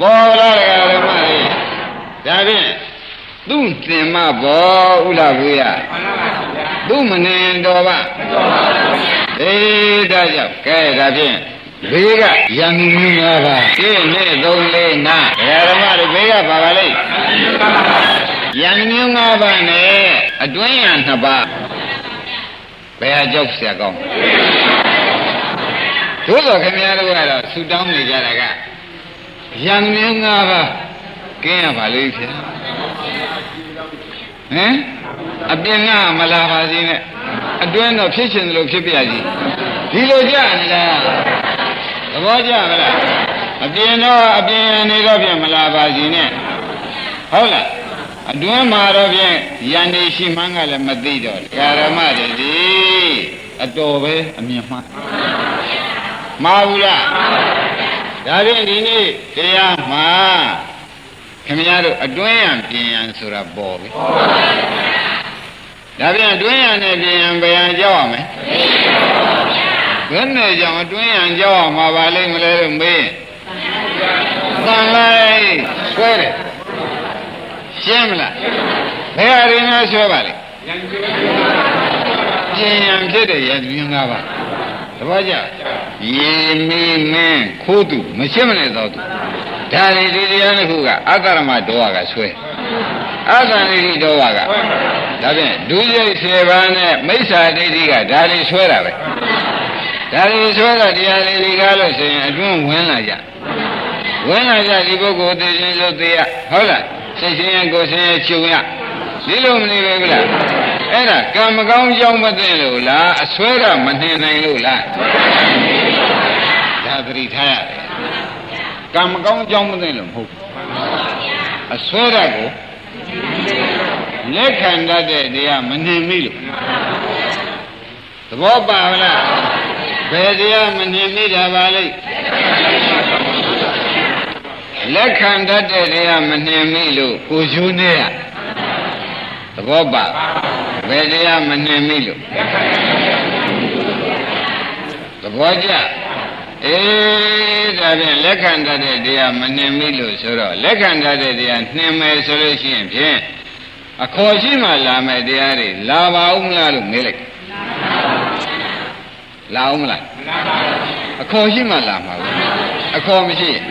ပေါ်လာတယ်ဓမ္မလေးဒါဖြင့်သူ့သင်မဘောဥလာဘူးရသူ့မနေတော်ပါအေးဒါကြောင့်ကဲဒါဖြင့်ဘေးကရံမူများပါဒီနေ့သုံးလေးနာဓမ္မတွေဘေးကပါပါလိမ့်ရံမူငါးပါးနဲ့အတွင်းရနှစ်ပါးဘယ်အကြောက်ဆရာကောင်းသို့တော်ခင်ဗျားတို့ကတော့ဆူတောင်းနေကြတာက ယံမျိုး၅ပါးကင်းရပါလိမ့်ဖြာဟမ်အပြင်ကမလာပါစေနဲ့အတွင်းတော့ဖြစ်ရှင်တယ်လို့ဖြစ်ပြစီဒီလိုကြနေလားသဘောကျမလားအပြင်တော့အပြင်နေတော့ပြန်မလာပါစေနဲ့ဟုတ်လားအတွင်းမှာတော့ဖြင့်ယန္တိရှိမှန်းကလည်းမသိတော့ကာရမတွေဒီအတော်ပဲအမြင်မှန်းမှားဘူးလား ဒါဖြင့်ဒီနေ့တရားမှာခင်ဗျားတို့အတွင်းရန်ပြင်ရန်ဆိုတာပေါ်ပြီဒါဖြင့်အတွင်းရန်နဲ့ပြင်ရန်ဘယ်ရန်ကြောက်ရမလဲဘယ်နဲ့ကြောင့်အတွင်းရန်ကြောက်ရမှာပါလိမ့်မလဲလို့မေးသံလိုက်ဆွဲတယ်ရှင်းမလားဘယ်ဟာရင်းနဲ့ဆွဲပါလိမ့်ပြင်ရန်ဖြစ်တဲ့ရန်ပြင်ကားပါတပည့်ကြ ရေမီမင်းခိုးသူမရှင်းမလဲတော့သူဒါရီဒီတရားတစ်ခုကအကရမဒေါဝကဆွဲအကန္တိဒေါဝကဒါဖြင့်ဒုစရိုက်10ပါးနဲ့မိစ္ဆာဒိဋ္ဌိကဒါလေးဆွဲတာပဲဒါလေးဆွဲတာတရားလေးဒီကားလို့ဆိုရင်အတွင်းဝင်လာကြဝင်လာကြဒီပုဂ္ဂိုလ်သိချင်းဆိုသိရဟုတ်လားစိတ်ချင်းရကိုယ်ချင်းရချုပ်ရဒီလိုမနေပဲကလား အဲ့ဒါကံမကောင်းကြောင်းမသိလို့လားအဆွဲတာမနှင်နိုင်လို့လားဒါသတိထားရတယ်ကံမကောင်းကြောင်းမသိလို့မဟုတ်ဘူးအဆွဲတာကိုလက်ခံတတ်တဲ့တရားမနှင်မိလို့သဘောပါလားဘယ်တရားမနှင်မိတာပါလိမ့်လက်ခံတတ်တဲ့တရားမနှင်မိလို့ကိုယူနေရသဘောပါ ဘယ်တရားမနှင်မိလို့သဘောကျအေးဒါဖြင့်လက်ခံတတ်တဲ့တရားမနှင်မိလို့ဆိုတော့လက်ခံတတ်တဲ့တရားနှင်မယ်ဆိုလို့ရှိရင်ဖြင့်အခေါ်ရှိမှလာမယ်တရားတွေလာပါဦးမလားလို့မေးလိုက်လာဦးမလားအခေါ်ရှိမှလာမှာဘူးအခေါ်မရှိရင်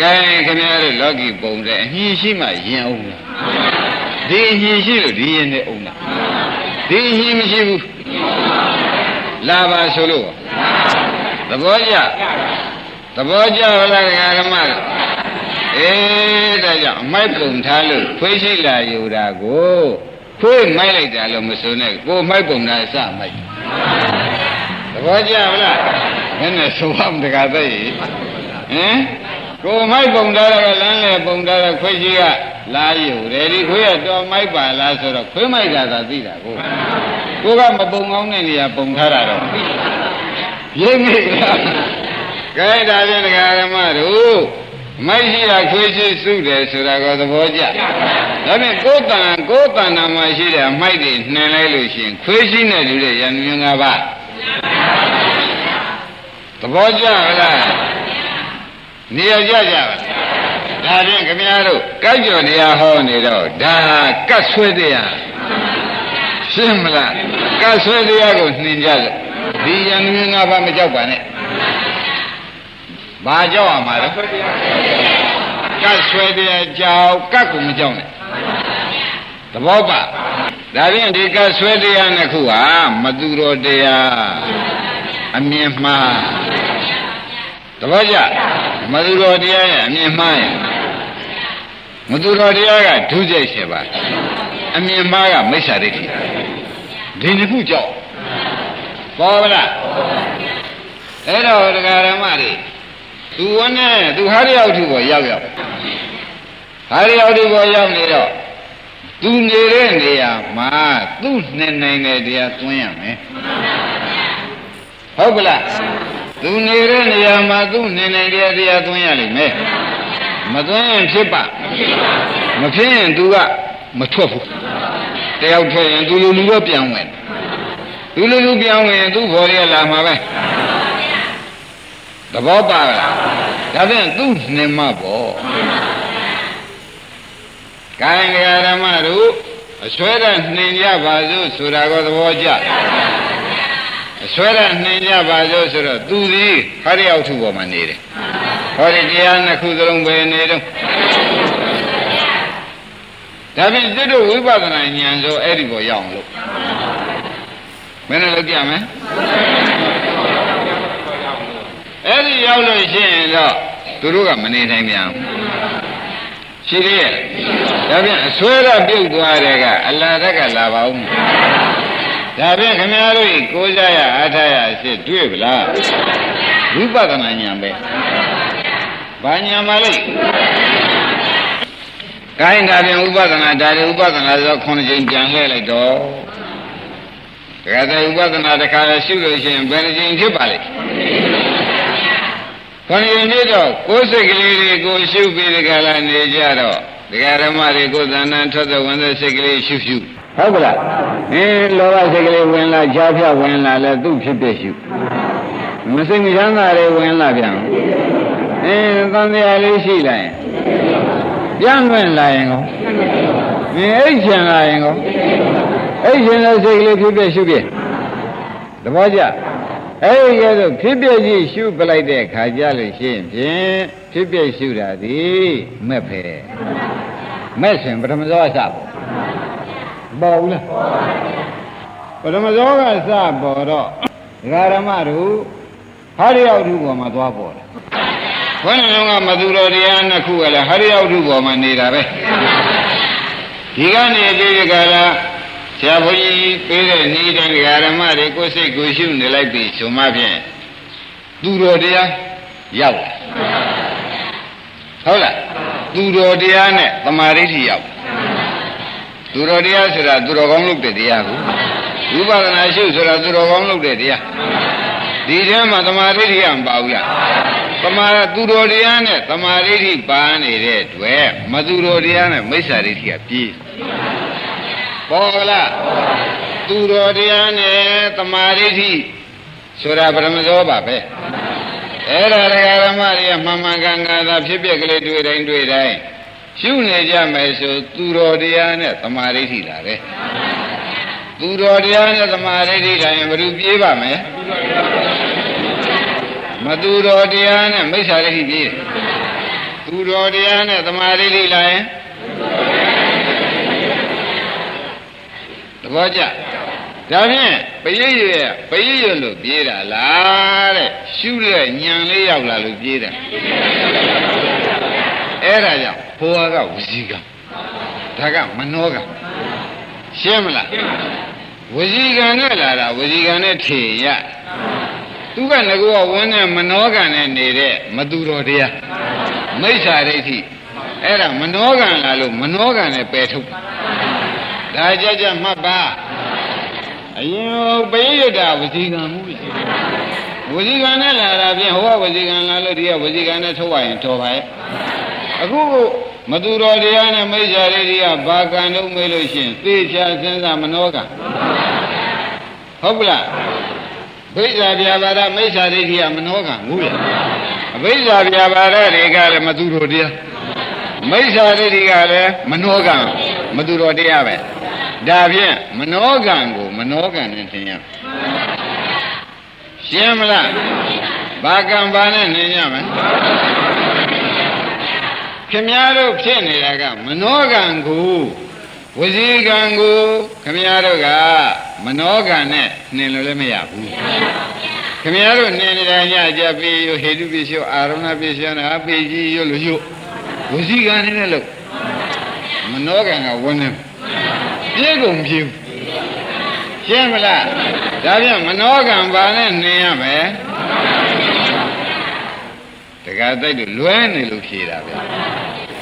ကဲခင်ဗျားတို့လောကီပုံတဲ့အညှိရှိမှရင်အောင်လား ဒီအညှိရှိလို့ဒီရင်နဲ့အောင်လားဒီအညှိမရှိဘူးလာပါဆိုလို့သဘောကျသဘောကျလားဓမ္မအေးဒါကြောင့်အမိုက်ပုံထားလို့ခွေးရှိလာယူတာကိုခွေးမိုက်လိုက်တာလို့မဆိုနဲ့ကိုမိုက်ပုံတာစမိုက်သဘောကျလားဘယ်နဲ့ဆိုအောင်တကားသိဟင် ကိုမိုက်ပုံတာကလမ်းလေပုံတာကခွေးရှိကလာယူတယ်ဒီခွေးကတော်မိုက်ပါလားဆိုတော့ခွေးမိုက်တာသာသိတာကိုကိုကမပုံကောင်းတဲ့နေရာပုံထားတာတော့ရိပ်မိလားကဲဒါဖြင့်ဒကာရမတို့မိုက်ရှိတာခွေးရှိစုတယ်ဆိုတာကသဘောကျဒါဖြင့်ကိုယ်တန်ကိုယ်တန်နာမှာရှိတဲ့မိုက်တွေနှင်လိုက်လို့ရှိရင်ခွေးရှိနေလို့တဲ့ရံမြင်ငါးပါးသဘောကျလား နေရာကြကြပါဒါဖြင့်ခင်ဗျားတို့ကြိုက်ကြော်တရားဟောနေတော့ဒါကတ်ဆွဲတရားရှင်းမလားကတ်ဆွဲတရားကိုနှင်ကြတယ်ဒီရံမြင်ငါးပါးမကြောက်ပါနဲ့ဘာကြောက်ရမှာလဲကတ်ဆွဲတရားကြောက်ကတ်ကိုမကြောက်နဲ့သဘောပါဒါဖြင့်ဒီကတ်ဆွဲတရားနှစ်ခုဟာမသူတော်တရားအမြင်မှားသဘောကျ မသူတော်တရားရဲ့အမြင်မှားရဲ့မသူတော်တရားကဒုစရိုက်7ပါးအမြင်မှားကမိစ္ဆာဒိဋ္ဌိဒီနှစ်ခုကြောက်ပေါ်ပါလားအဲ့တော့တရားဓမ္မတွေသူဝန်းနဲ့သူဟာရရောက်ထုပေါ်ရောက်ရောက်ဟာရရောက်ထုပေါ်ရောက်နေတော့သူနေတဲ့နေရာမှာသူ့နဲ့နိုင်တဲ့တရားသွင်းရမယ်ဟုတ်ကလား သူနေတဲ့နေရာမှာသူ့နေနိုင်တဲ့တရားသွင်းရလိမ့်မယ်မသွင်းရင်ဖြစ်ပါမဖြစ်ရင်သူကမထွက်ဘူးတယောက်ထွက်ရင်သူလူလူတော့ပြန်ဝင်သူလူလူပြန်ဝင်ရင်သူ့ဘော်ရလာမှာပဲသဘောပါလားဒါဒါပြန်သူ့နှင်မပေါ့ကိုင်းဓမ္မတို့အစွဲရနှင်ကြပါစို့ဆိုတာကိုသဘောကျ အစွဲရနှင်ကြပါစို့ဆိုတော့သူသည်ဟရိယဝတ္ထုပေါ်မှာနေတယ်ဟောဒီတရားနှစ်ခုစလုံးပဲနေတော့ဒါဖြင့်စိတ်တို့ဝိပဿနာဉာဏ်ဆိုအဲ့ဒီပေါ်ရောက်အောင်လို့မင်းလည်းလုပ်ကြမယ်အဲ့ဒီရောက်လို့ရှိရင်တော့သူတို့ကမနေနိုင်ပြန်ဘူးရှိသေးရဲ့ဒါဖြင့်အစွဲရပြုတ်သွားတဲ့ကအလာတက်ကလာပါဦး ဒါဖြင့်ခင်ဗျားတို့ဤကိုးစားရအားထားရအစ်တွေ့ဗလားဝိပဿနာဉာဏ်ပဲဘာဉာဏ်ပါလိမ့်ကိုင်းဒါဖြင့်ဥပဒနာဒါရီဥပဒနာဆိုခုနှစ်ချိန်ပြန်လှည့်လိုက်တော့တခါတည်းဥပဒနာတစ်ခါရှုလို့ရှိရင်ဘယ်နှချိန်ဖြစ်ပါလိမ့်ခொနည်းနေ့တော့ကိုယ်စိတ်ကလေးတွေကိုရှုပြီးဒီကလာနေကြတော့ဒကာဓမ္မတွေကိုသဏ္ဍာန်ထွက်တဲ့ဝင်တဲ့စိတ်ကလေးရှုရှု ဟုတ်ကလားအင်းလောဘစိတ်ကလေးဝင်လာကြားဖြဝင်လာလဲသူ့ဖြစ်ဖြစ်ရှုမစိတ်မချမ်းသာတွေဝင်လာပြန်အင်းသံဃာလေးရှိလိုက်ရင်ပြန်လွင်လာရင်ကောမင်းအိတ်ချင်လာရင်ကောအိတ်ချင်တဲ့စိတ်ကလေးဖြစ်ဖြစ်ရှုဖြစ်သဘောကျအဲ့ဒီကဲဆိုဖြစ်ဖြစ်ကြီးရှုပလိုက်တဲ့ခါကြလို့ရှိရင်ဖြင့်ဖြစ်ဖြစ်ရှုတာဒီမဲ့ဖဲမဲ့ရှင်ပထမဇောအစပေါ့ ပေါ်ဘူးလားပထမဇောကစပေါ်တော့ဒကာရမတို့ဟာရရောက်ထုပေါ်မှာသွားပေါ်တယ်ဘုန်းတော်ကမသူတော်တရားနှစ်ခုကလည်းဟာရရောက်ထုပေါ်မှာနေတာပဲဒီကနေဒီကလာဆရာဘုန်းကြီးပေးတဲ့ဤတဲ့ဓမ္မတွေကိုယ်စိတ်ကိုရှုနေလိုက်ပြီဆိုမှဖြင့်သူတော်တရားရောက်လာဟုတ်လားသူတော်တရားနဲ့တမာရိဋ္ဌိရောက် သူတော်တရားဆိုတာသူတော်ကောင်းလုပ်တဲ့တရားကိုဝိပဿနာရှုဆိုတာသူတော်ကောင်းလုပ်တဲ့တရားဒီထဲမှာတမာရိဋ္ဌိကမပါဘူးလားတမာသူတော်တရားနဲ့တမာရိဋ္ဌိပါနေတဲ့တွေ့မသူတော်တရားနဲ့မိစ္ဆာရိဋ္ဌိကပြေးပေါ်လားသူတော်တရားနဲ့တမာရိဋ္ဌိဆိုတာပရမဇောပါပဲအဲ့ဒါတရားဓမ္မတွေကမှန်မှန်ကန်ကန်သာဖြစ်ဖြစ်ကလေးတွေ့တိုင်းတွေ့တိုင်း ရှုနေကြမယ်ဆိုသူတော်တရားနဲ့တမာရိဋ္ဌိလာပဲသူတော်တရားနဲ့တမာရိဋ္ဌိတိုင်းဘယ်သူပြေးပါမယ်မသူတော်တရားနဲ့မိစ္ဆာရိဋ္ဌိပြေးသူတော်တရားနဲ့တမာရိဋ္ဌိလာရင်သဘောကျဒါဖြင့်ပရိယရပရိယလို့ပြေးတာလားတဲ့ရှုတဲ့ညံလေးရောက်လာလို့ပြေးတယ် အဲ့ဒါကြောင့်ဘုရားကဝစီကဒါကမနောကရှင်းမလားဝစီကံနဲ့လာတာဝစီကံနဲ့ထေရသူကငကောဝန်းနဲ့မနောကံနဲ့နေတဲ့မသူတော်တရားမိစ္ဆာဒိဋ္ဌိအဲ့ဒါမနောကံလာလို့မနောကံနဲ့ပယ်ထုတ်ဒါကြကြမှတ်ပါအရင်ပိယတာဝစီကံမှုရှိဝစီကံနဲ့လာတာဖြင့်ဟိုကဝစီကံလာလို့ဒီကဝစီကံနဲ့ထုတ်ရရင်တော်ပါရဲ့ အခုမသူတော်တရားနဲ့မိစ္ဆာရိတိကဘာကံလုံးမေးလို့ရှိရင်သေချာစဉ်းစားမနောကံဟုတ်ပလားဘိဇာပြာပါဒမိစ္ဆာရိတိကမနောကံဘူးလေအဘိဇာပြာပါဒတွေကလည်းမသူတော်တရားမိစ္ဆာရိတိကလည်းမနောကံမသူတော်တရားပဲဒါဖြင့်မနောကံကိုမနောကံနဲ့သင်ရရှင်းမလားဘာကံဘာနဲ့နေရမလဲ ခင်ဗျားတို့ဖြစ်နေတာကမနောကံကိုဝစီကံကိုခင်ဗျားတို့ကမနောကံနဲ့နှင်လို့လည်းမရဘူးခင်ဗျားတို့နှင်နေတာညကြပြီဟေတုပစ္စယောအာရုဏပစ္စယောနာပေကြီးရွလို့ရွဝစီကံနဲ့လို့မနောကံကဝန်းနေပြေကုန်ပြေရှင်းမလားဒါပြန်မနောကံပါနဲ့နေရမယ် တခါတိုက်လို့လွဲနေလို့ဖြေတာဗျ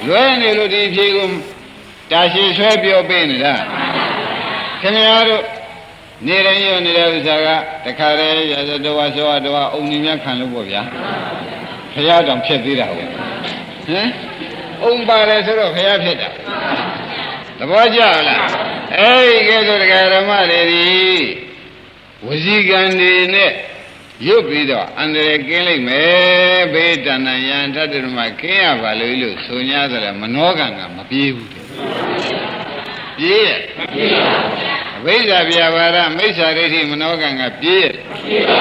လွဲနေလို့ဒီဖြေကိုတာရှိဆွဲပြောပေးနေတာခင်ဗျားတို့နေတိုင်းရနေတဲ့ဥစ္စာကတခါတည်းရသတဝါသောတဝါအုံကြီးများခံလို့ပေါ့ဗျာဖရာတောင်ဖြစ်သေးတာဟုတ်ဟမ်အုံပါတယ်ဆိုတော့ဖရာဖြစ်တာသဘောကျလားအဲ့ဒီကဲဆိုတရားဓမ္မတွေဒီဝစီကံတွေနဲ့ ရွတ်ပြီးတော့အန္တရာယ်ကင်းလိမ့်မယ်ဘေးတဏ္ဍယံထတ္တရမကင်းရပါလို့လို့ဆို냐ဆိုတယ်မနောကံကမပြေးဘူးတဲ့ပြေးရဲ့မပြေးပါဘူးအဘိဓါပြဘာရမိစ္ဆာဒိဋ္ဌိမနောကံကပြေးရဲ့ပြေးပါ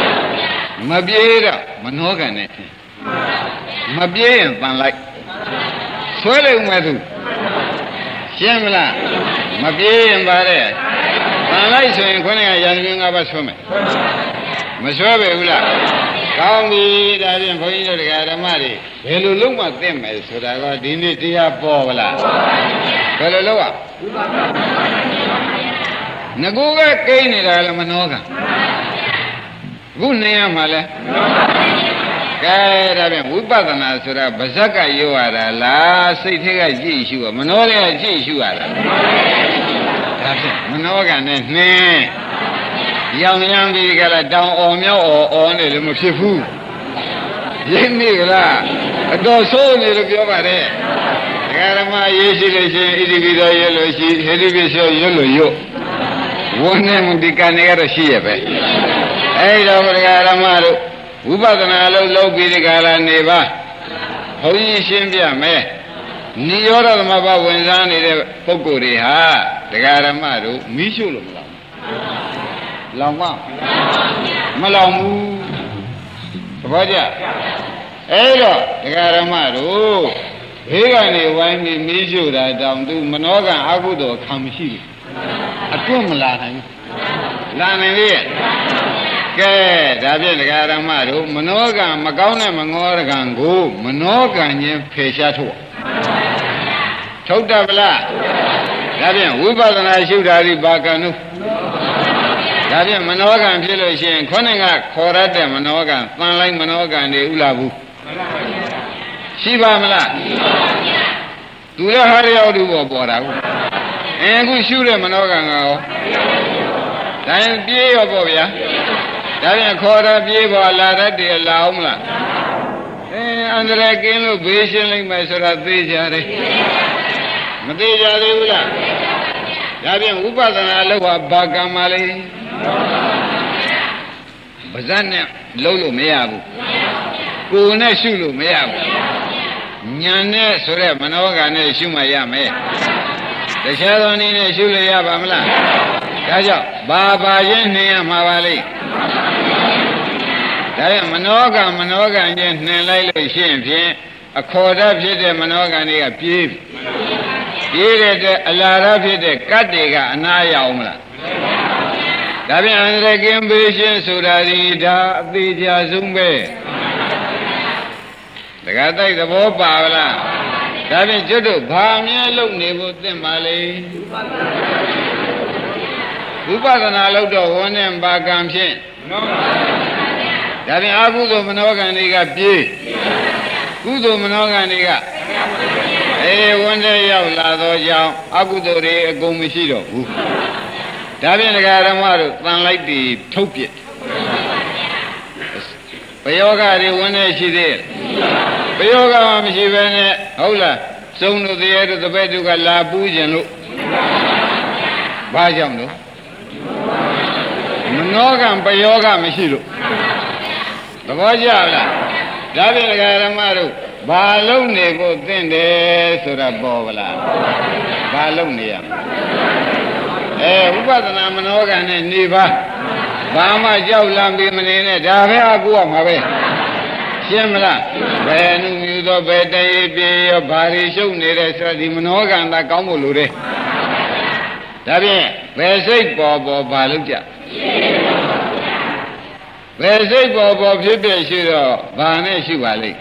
ဘူးမပြေးတော့မနောကံနဲ့မပြေးရင်တန်လိုက်ဆွဲလိုက်ဦးမယ်သူရှင်းမလားမပြေးရင်ပါတဲ့တန်လိုက်ဆိုရင်ခွန်းကရံပြင်းငါးပါးဆွဲမယ် မဆွဲပဲဘူးလားကောင်းပြီဒါဖြင့်ဘုန်းကြီးတို့တရားဓမ္မတွေဘယ်လိုလုပ်မှသိမယ်ဆိုတာကဒီနေ့တရားပေါ်ပါလားဘယ်လိုလုပ်อ่ะငကူကကိန်းနေတာလည်းမနှောကအခုနေရမှာလဲကဲဒါဖြင့်ဝိပဿနာဆိုတာဗဇက်ကရောရတာလားစိတ်ထဲကကြည့်ရှုရမနှောတဲ့ကကြည့်ရှုရတာဒါဖြင့်မနှောကနဲ့နှင်း ရောင်ရမ်းပြီးကြလားတောင်အော်မြောက်အော်အော်နေလို့မဖြစ်ဘူးရင်းနေကြလားအတော်ဆိုးနေလို့ပြောပါတယ်ဒကာရမရေးရှိလို့ရှိရင်ဣတိပိတော်ရွတ်လို့ရှိဟေတိပိသောရွတ်လို့ရွတ်ဝန်းနေမှုဒီကံတွေကတော့ရှိရပဲအဲ့တော့ဒကာရမတို့ဝိပဿနာလို့လုပ်ပြီးဒီကလာနေပါဘုန်းကြီးရှင်းပြမယ်နိရောဓသမဘဝင်စားနေတဲ့ပုဂ္ဂိုလ်တွေဟာဒကာရမတို့မိရှုလို့မလောင်ဘူး လောင်ပါမလောင်ဘူးသဘောကျအဲ့တော့ဒကာရမတို့ဘေးကနေဝိုင်းပြီးမိရှုတာတောင်သူမနောကံအကုသိုလ်ခံမရှိဘူးအတွတ်မလာနိုင်ဘူးလာနိုင်လေကဲဒါဖြင့်ဒကာရမတို့မနောကံမကောင်းတဲ့မငေါကံကိုမနောကံချင်းဖယ်ရှားထုတ်ထုတ်တတ်ပလားဒါဖြင့်ဝိပဿနာရှုတာဒီဘာကံတို့ ဒါဖြင့်မနောကံဖြစ်လို့ရှိရင်ခေါင်းကခေါ်ရတဲ့မနောကံတန်လိုက်မနောကံတွေဥလာဘူးရှိပါမလားရှိပါဗျာသူလည်းဟာရရောက်သူပေါ်ပေါ်တာဟုတ်အဲအခုရှုတဲ့မနောကံကရောဒါရင်ပြေးရောပေါ့ဗျာဒါပြန်ခေါ်တော့ပြေးပေါ်လာတတ်တယ်လာအောင်မလားအဲအန္တရာယ်ကင်းလို့ဘေးရှင်းလိုက်မယ်ဆိုတာသိကြတယ်မသိကြသေးဘူးလားဒါပြန်ဥပဒနာလောက်ဟာဘာကံမလေး ပါဇက်နဲ့လုံးလို့မရဘူးကိုယ်နဲ့ရှုလို့မရဘူးညာနဲ့ဆိုတဲ့မနောကနဲ့ရှုမှရမယ်တခြားသောနည်းနဲ့ရှုလို့ရပါမလားဒါကြောင့်ဘာပါချင်းနှင်ရမှာပါလိမ့်ဒါရင်မနောကမနောကချင်းနှင်လိုက်လို့ရှိရင်ဖြင့်အခေါ်တတ်ဖြစ်တဲ့မနောကတွေကပြေးပြီပြေးတဲ့အလားရဖြစ်တဲ့ကတ်တွေကအနာရောက်မလား ဒါပြန်အန္တရာယ်ကင်းပေးခြင်းဆိုတာဒီဒါအသေးချာဆုံးပဲတခါတိုက်သဘောပါလားဒါဖြင့်ကျွတ်တို့ဘာမြဲလုပ်နေဖို့သင့်ပါလေဝိပဿနာလုပ်တော့ဝန်းနဲ့ပါကံဖြင့်ဒါဖြင့်အကုသိုလ်မနောကံတွေကပြေးကုသိုလ်မနောကံတွေကအေးဝန်းတဲ့ရောက်လာတော့ကြောင့်အကုသိုလ်တွေအကုန်မရှိတော့ဘူး ဒါဖြင့်ဒကာဓမ္မတို့တန်လိုက်ပြီးထုတ်ပြစ်ဘယောဂတွေဝန်းနေရှိသေးတယ်ဘယောဂမှမရှိဘဲနဲ့ဟုတ်လားစုံတို့တရားတို့တပည့်တို့ကလာပူးခြင်းလို့ဘာကြောင့်လို့မနောကံပယောဂမရှိလို့သဘောကျလားဒါဖြင့်ဒကာဓမ္မတို့ဘာလုံးနေဖို့သင့်တယ်ဆိုတာပေါ်ဗလားဘာလုံးနေရမလဲ အဲဥပဒနာမနောကံနဲ့နေပါဘာမှကြောက်လန့်ပြီးမနေနဲ့ဒါပဲအကူအောင်ပါပဲရှင်းမလားဘယ်နှူမျိုးသောဘယ်တရေပြေရောဘာတွေရှုပ်နေတဲ့ဆိုဒီမနောကံသာကောင်းဖို့လိုတယ်ဒါဖြင့်ဘယ်စိတ်ပေါ်ပေါ်ဘာလို့ကြဘယ်စိတ်ပေါ်ပေါ်ဖြစ်ဖြစ်ရှိတော့ဘာနဲ့ရှိပါလိမ့်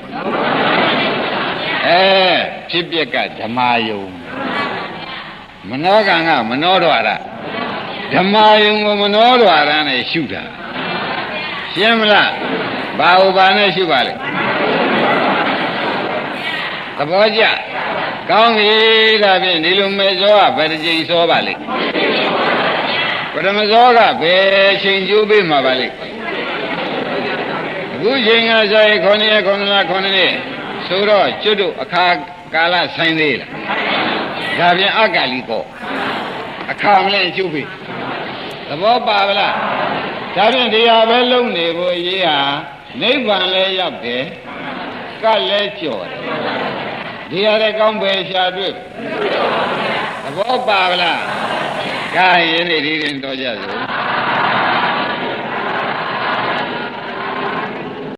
အဲဖြစ်ပြက်ကဓမ္မယုံ မနောကံကမနောတော်ရဓမ္မယုံကိုမနောတော်ရနဲ့ရှုတာရှင်းမလားဘာဥပါနဲ့ရှုပါလိမ့်သဘောကျကောင်းပြီဒါဖြင့်ဒီလိုမေဇောကဘယ်တစ်ချိန်စောပါလိမ့်ပထမဇောကဘယ်ချိန်ကျိုးပေးမှာပါလိမ့်အခုချိန်ကဆိုရင်9ရက်9လ9နှစ်ဆိုတော့ကျွတ်တို့အခါကာလဆိုင်သေးလား ဒါပြန်အကလီကောအခါမလဲကျုပ်ပြီသဘောပါဗလားဒါဖြင့်ဒီဟာပဲလုံနေဖို့အရေးဟာနိဗ္ဗာန်လည်းရောက်တယ်ကလည်းကြော်တယ်ဒီဟာလည်းကောင်းပဲရှာတွေ့သဘောပါဗလားကဲယနေ့ဒီရင်တော့ကြစို့